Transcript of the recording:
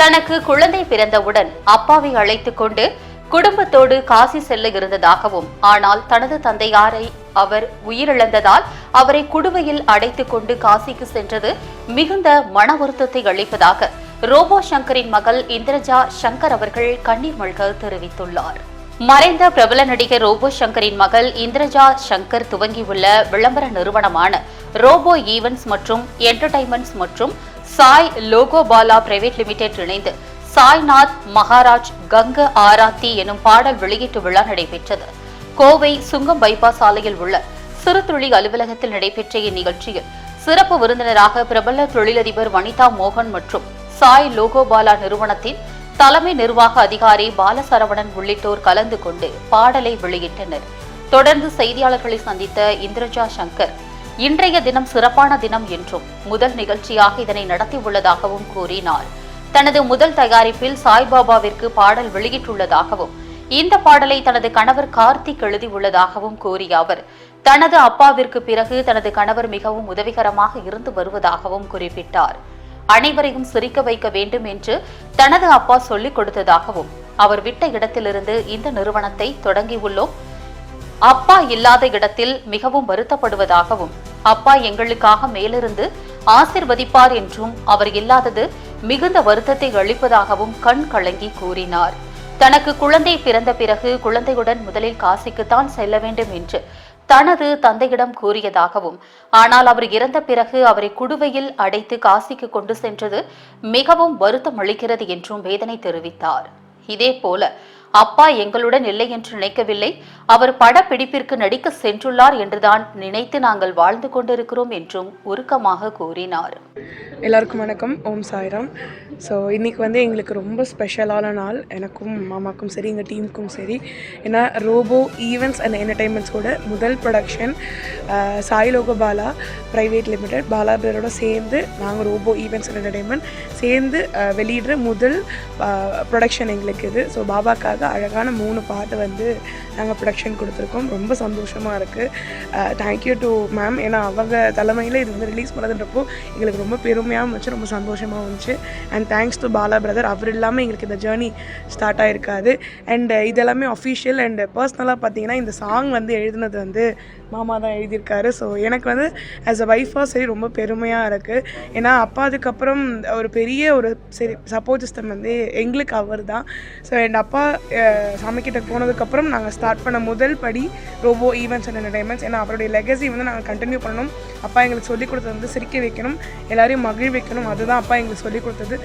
தனக்கு குழந்தை பிறந்தவுடன் அப்பாவை அழைத்து கொண்டு குடும்பத்தோடு காசி செல்ல இருந்ததாகவும் ஆனால் தனது தந்தையாரை அவர் உயிரிழந்ததால் அவரை குடுவையில் அடைத்து கொண்டு காசிக்கு சென்றது மிகுந்த மன வருத்தத்தை அளிப்பதாக ரோபோ சங்கரின் மகள் இந்திரஜா சங்கர் அவர்கள் கண்ணீர் மல்க தெரிவித்துள்ளார். மறைந்த பிரபல நடிகர் ரோபோ சங்கரின் மகள் இந்திரஜா சங்கர் துவங்கியுள்ள விளம்பர நிறுவனமான ரோபோ ஈவென்ட்ஸ் மற்றும் என்டர்டைன்மெண்ட்ஸ் மற்றும் சாய் லோகோபாலா பிரைவேட் லிமிடெட் இணைந்து சாய்நாத் மகாராஜ் கங்க ஆராத்தி எனும் பாடல் வெளியீட்டு விழா நடைபெற்றது. கோவை சுங்கம் பைபாஸ் சாலையில் உள்ள சிறுதுளி அலுவலகத்தில் நடைபெற்ற இந்நிகழ்ச்சியில் சிறப்பு விருந்தினராக பிரபல தொழிலதிபர் வனிதா மோகன் மற்றும் சாய் லோகோபாலா நிறுவனத்தின் தலைமை நிர்வாக அதிகாரி பாலசரவணன் உள்ளிட்டோர் கலந்து கொண்டு பாடலை வெளியிட்டனர். தொடர்ந்து செய்தியாளர்களை சந்தித்த இந்திரஜா சங்கர் இன்றைய தினம் சிறப்பான தினம் என்றும் முதல் நிகழ்ச்சியாக இதனை நடத்தியுள்ளதாகவும் கூறினார். தனது முதல் தயாரிப்பில் சாய்பாபாவிற்கு பாடல் வெளியிட்டுள்ளதாகவும் இந்த பாடலை தனது கணவர் கார்த்திக் எழுதியுள்ளதாகவும் கூறிய அவர் தனது அப்பாவிற்கு பிறகு தனது கணவர் மிகவும் உதவிகரமாக இருந்து வருவதாகவும் குறிப்பிட்டார். அனைவரையும் சிரிக்க வைக்க வேண்டும் என்று தனது அப்பா சொல்லிக் கொடுத்ததாகவும் அவர் விட்ட இடத்திலிருந்து இந்த நிறுவனத்தை தொடங்கியுள்ளோம். அப்பா இல்லாத இடத்தில் மிகவும் வருத்தப்படுவதாகவும் அப்பா எங்களுக்காக மேலிருந்து ஆசிர்வதிப்பார் என்றும் அவர் இல்லாதது மிகுந்த வருத்தத்தை அளிப்பதாகவும் கண் கலங்கி கூறினார். தனக்கு குழந்தை பிறந்த பிறகு குழந்தையுடன் முதலில் காசிக்குத்தான் செல்ல வேண்டும் என்று தனது தந்தையிடம் கூறியதாகவும் ஆனால் அவர் இறந்த பிறகு அவரை குடுவையில் அடைத்து காசிக்கு கொண்டு சென்றது மிகவும் வருத்தம் அளிக்கிறது என்றும் வேதனை தெரிவித்தார். இதேபோல அப்பா எங்களுடன் இல்லை என்று நினைக்கவில்லை. அவர் படப்பிடிப்பிற்கு நடிக்க சென்றுள்ளார் என்றுதான் நினைத்து நாங்கள் வாழ்ந்து கொண்டிருக்கிறோம் என்றும் உருக்கமாக கூறினார். எல்லாருக்கும் வணக்கம். ஓம் சாய்ராம். ஸோ இன்றைக்கி வந்து எங்களுக்கு ரொம்ப ஸ்பெஷலான நாள். எனக்கும் மாமாக்கும் சரி எங்கள் டீமுக்கும் சரி. ஏன்னா ரோபோ ஈவெண்ட்ஸ் அண்ட் என்டர்டைன்மெண்ட்ஸோட முதல் production Sai Loka Bala private limited Bala பிரதரோட சேர்ந்து நாங்கள் ரோபோ ஈவெண்ட்ஸ் அண்ட் என்டர்டைன்மெண்ட் சேர்ந்து வெளியிடுற முதல் ப்ரொடக்ஷன் எங்களுக்கு இது. ஸோ பாபாக்காக அழகான மூணு பாட்டு வந்து நாங்கள் ப்ரொடக்ஷன் கொடுத்துருக்கோம். ரொம்ப சந்தோஷமாக இருக்குது தேங்க்யூ டு மேம் ஏன்னா அவங்க தலைமையில் இது வந்து ரிலீஸ் பண்ணதுன்றப்போ எங்களுக்கு ரொம்ப பெருமையாகவும் இருந்துச்சு ரொம்ப சந்தோஷமாக இருந்துச்சு. And thanks to Bala brother அவர் இல்லாமல் எங்களுக்கு இந்த ஜேர்னி ஸ்டார்ட் ஆகிருக்காது அண்ட் இதெல்லாமே அஃபிஷியல் அண்ட் பர்சனலாக பார்த்தீங்கன்னா இந்த சாங் வந்து எழுதுனது வந்து மாமா தான் எழுதியிருக்காரு. ஸோ எனக்கு வந்து ஆஸ் அ ஒய்ஃபாக சரி ரொம்ப பெருமையாக இருக்குது ஏன்னா அப்பா அதுக்கப்புறம் ஒரு பெரிய பெரிய ஒரு சரி சப்போர்ட் சிஸ்டம் வந்து எங்களுக்கு அவர் தான் ஸோ என் அப்பா சாமிக்கிட்ட போனதுக்கப்புறம் நாங்கள் ஸ்டார்ட் பண்ண முதல் படி ரோபோ ஈவெண்ட்ஸ் அண்ட் என்டர்டைன்மெண்ட்ஸ் ஏன்னா அவருடைய லெகசி வந்து நாங்கள் கண்டினியூ பண்ணணும். அப்பா எங்களுக்கு சொல்லிக் கொடுத்தது வந்து சிரிக்க வைக்கணும். எல்லாரையும் மகிழ் வைக்கணும். அதுதான் அப்பா எங்களுக்கு சொல்லிக் கொடுத்தது.